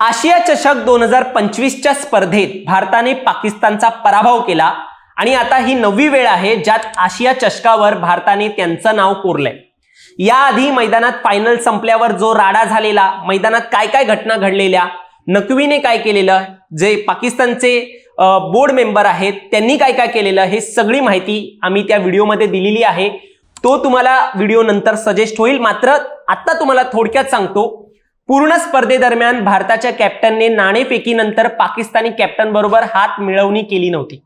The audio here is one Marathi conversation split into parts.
आशिया चषक दोन हजार पंचवीसच्या स्पर्धेत भारताने पाकिस्तानचा पराभव केला आणि आता ही नववी वेळ आहे ज्यात आशिया चषकावर भारताने त्यांचं नाव कोरलंय. याआधी मैदानात फायनल संपल्यावर जो राडा झालेला मैदानात काय काय घटना घडलेल्या नकवीने काय केलेलं जे पाकिस्तानचे बोर्ड मेंबर आहेत त्यांनी काय काय केलेलं हे सगळी माहिती आम्ही त्या व्हिडिओमध्ये दिलेली आहे. तो तुम्हाला व्हिडिओ नंतर सजेस्ट होईल. मात्र आता तुम्हाला थोडक्यात सांगतो पूर्ण स्पर्धेदरम्यान भारताच्या कॅप्टनने नाणेफेकीनंतर पाकिस्तानी कॅप्टन बरोबर हात मिळवणी केली नव्हती.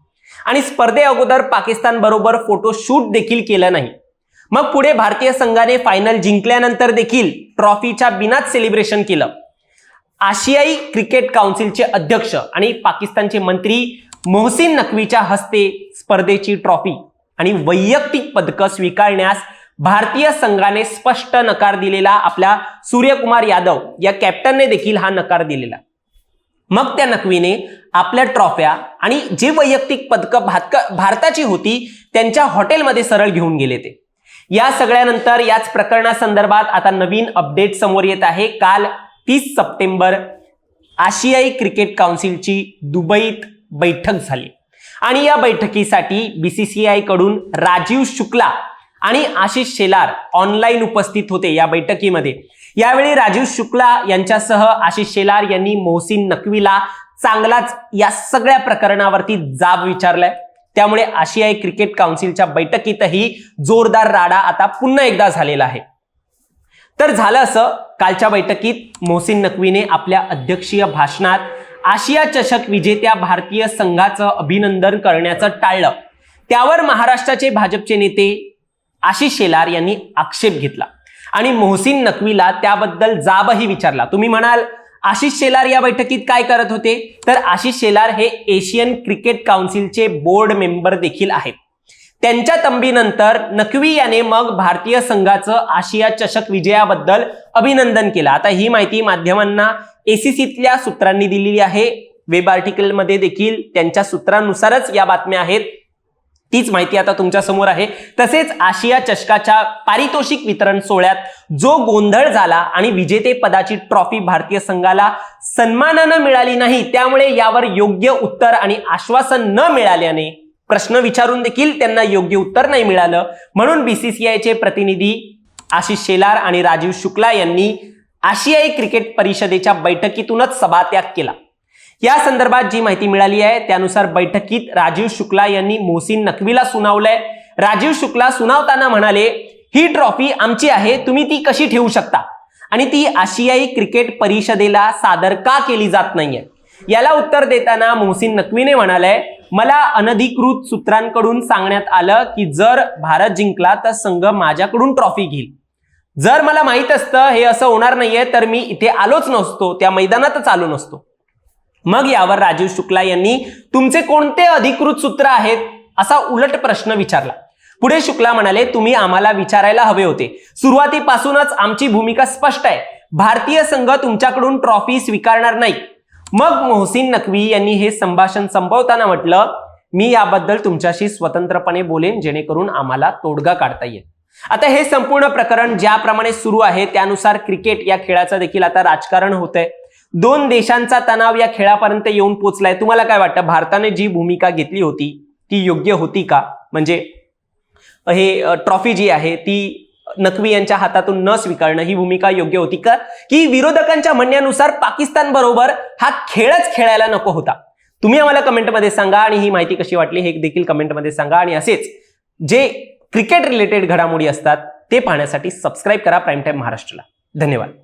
आणि स्पर्धे अगोदर पाकिस्तान बरोबर फोटो शूट देखील केलं नाही. मग पुढे भारतीय संघाने फायनल जिंकल्यानंतर देखील ट्रॉफीच्या बिनाच सेलिब्रेशन केलं. आशियाई क्रिकेट काउन्सिलचे अध्यक्ष आणि पाकिस्तानचे मंत्री मोहसिन नकवीच्या हस्ते स्पर्धेची ट्रॉफी आणि वैयक्तिक पदकं स्वीकारण्यास भारतीय संघाने स्पष्ट नकार दिलेला आपल्या सूर्यकुमार यादव या कॅप्टनने देखील हा नकार दिलेला. मग त्या नकवीने आपल्या ट्रॉफ्या आणि जे वैयक्तिक पदकं भातक भारताची होती त्यांच्या हॉटेलमध्ये सरळ घेऊन गेले ते. या सगळ्यानंतर याच प्रकरणासंदर्भात आता नवीन अपडेट समोर येत आहे. काल तीस सप्टेंबर आशियाई क्रिकेट काउन्सिलची दुबईत बैठक झाली. आणि या बैठकीसाठी बीसीसीआयकडून राजीव शुक्ला आणि आशिष शेलार ऑनलाईन उपस्थित होते या बैठकीमध्ये. यावेळी राजीव शुक्ला यांच्यासह आशिष शेलार यांनी मोहसिन नकवीला चांगलाच या सगळ्या प्रकरणावरती जाब विचारलाय. त्यामुळे आशियाई क्रिकेट काउन्सिलच्या बैठकीतही जोरदार राडा आता पुन्हा एकदा झालेला आहे. तर झालं असं कालच्या बैठकीत मोहसिन नकवीने आपल्या अध्यक्षीय भाषणात आशिया चषक विजेत्या भारतीय संघाचं अभिनंदन करण्याचं टाळलं. त्यावर महाराष्ट्राचे भाजपचे नेते आशिष शेलार यांनी आक्षेप घेतला. आणि मोहसिन नकवीला त्याबद्दल जाबही विचारला. तुम्ही म्हणाल आशिष शेलार या बैठकीत काय करत होते? तर आशिष शेलार हे एशियन क्रिकेट काउन्सिलचे बोर्ड मेंबर देखील आहेत. त्यांच्या तंबीनंतर नकवी याने मग भारतीय संघाचं आशिया चषक विजयाबद्दल अभिनंदन केलं. आता ही माहिती माध्यमांना एसीसीतल्या सूत्रांनी दिलेली आहे. वेब आर्टिकलमध्ये देखील त्यांच्या सूत्रांनुसारच या बातम्या आहेत. तीच माहिती आता तुमच्यासमोर आहे. तसेच आशिया चषकाच्या पारितोषिक वितरण सोहळ्यात जो गोंधळ झाला आणि विजेते पदाची ट्रॉफी भारतीय संघाला सन्मानानं मिळाली नाही त्यामुळे यावर योग्य उत्तर आणि आश्वासन न मिळाल्याने प्रश्न विचारून देखील त्यांना योग्य उत्तर नाही मिळालं. म्हणून बीसीसीआयचे प्रतिनिधी आशिष शेलार आणि राजीव शुक्ला यांनी आशियाई क्रिकेट परिषदेच्या बैठकीतूनच सभात्याग केला. या संदर्भात जी माहिती मिळाली आहे त्यानुसार बैठकीत राजीव शुक्ला यांनी मोहसिन नकवीला सुनावलंय. राजीव शुक्ला सुनावताना म्हणाले ही ट्रॉफी आमची आहे तुम्ही ती कशी ठेवू शकता? आणि ती आशियाई क्रिकेट परिषदेला सादर का केली जात नाहीये? याला उत्तर देताना मोहसिन नकवीने म्हणाले मला अनधिकृत सूत्रांकडून सांगण्यात आलं की जर भारत जिंकला तर संघ माझ्याकडून ट्रॉफी घेईल. जर मला माहीत असतं हे असं होणार नाहीये तर मी इथे आलोच नसतो त्या मैदानातच आलो नसतो. मग यावर राजीव शुक्ला यांनी तुमचे कोणते अधिकृत सूत्र आहेत? असा उलट प्रश्न विचारला. पुढे शुक्ला म्हणाले तुम्ही आम्हाला विचारायला हवे होते. सुरुवातीपासूनच आमची भूमिका स्पष्ट आहे. भारतीय संघ तुमच्याकडून ट्रॉफी स्वीकारणार नाही. मग मोहसिन नकवी यांनी हे संभाषण संपवताना म्हटलं मी याबद्दल तुमच्याशी स्वतंत्रपणे बोलेन जेणेकरून आम्हाला तोडगा काढता येईल. आता हे संपूर्ण प्रकरण ज्याप्रमाणे सुरू आहे त्यानुसार क्रिकेट या खेळाचं देखील आता राजकारण होत आहे दोन देशांचा तणाव या खेळापर्यंत येऊन पोचलाय. तुम्हाला काय वाटतं? भारताने जी भूमिका घेतली होती ती योग्य होती का? म्हणजे हे ट्रॉफी जी आहे ती नकवी यांच्या हातातून न स्वीकारणं ही भूमिका योग्य होती का? की विरोधकांच्या म्हणण्यानुसार पाकिस्तान बरोबर हा खेळच खेळायला नको होता? तुम्ही आम्हाला कमेंटमध्ये सांगा आणि ही माहिती कशी वाटली हे देखील कमेंटमध्ये सांगा. आणि असेच जे क्रिकेट रिलेटेड घडामोडी असतात ते पाहण्यासाठी सबस्क्राईब करा प्राईम टाईम महाराष्ट्राला. धन्यवाद.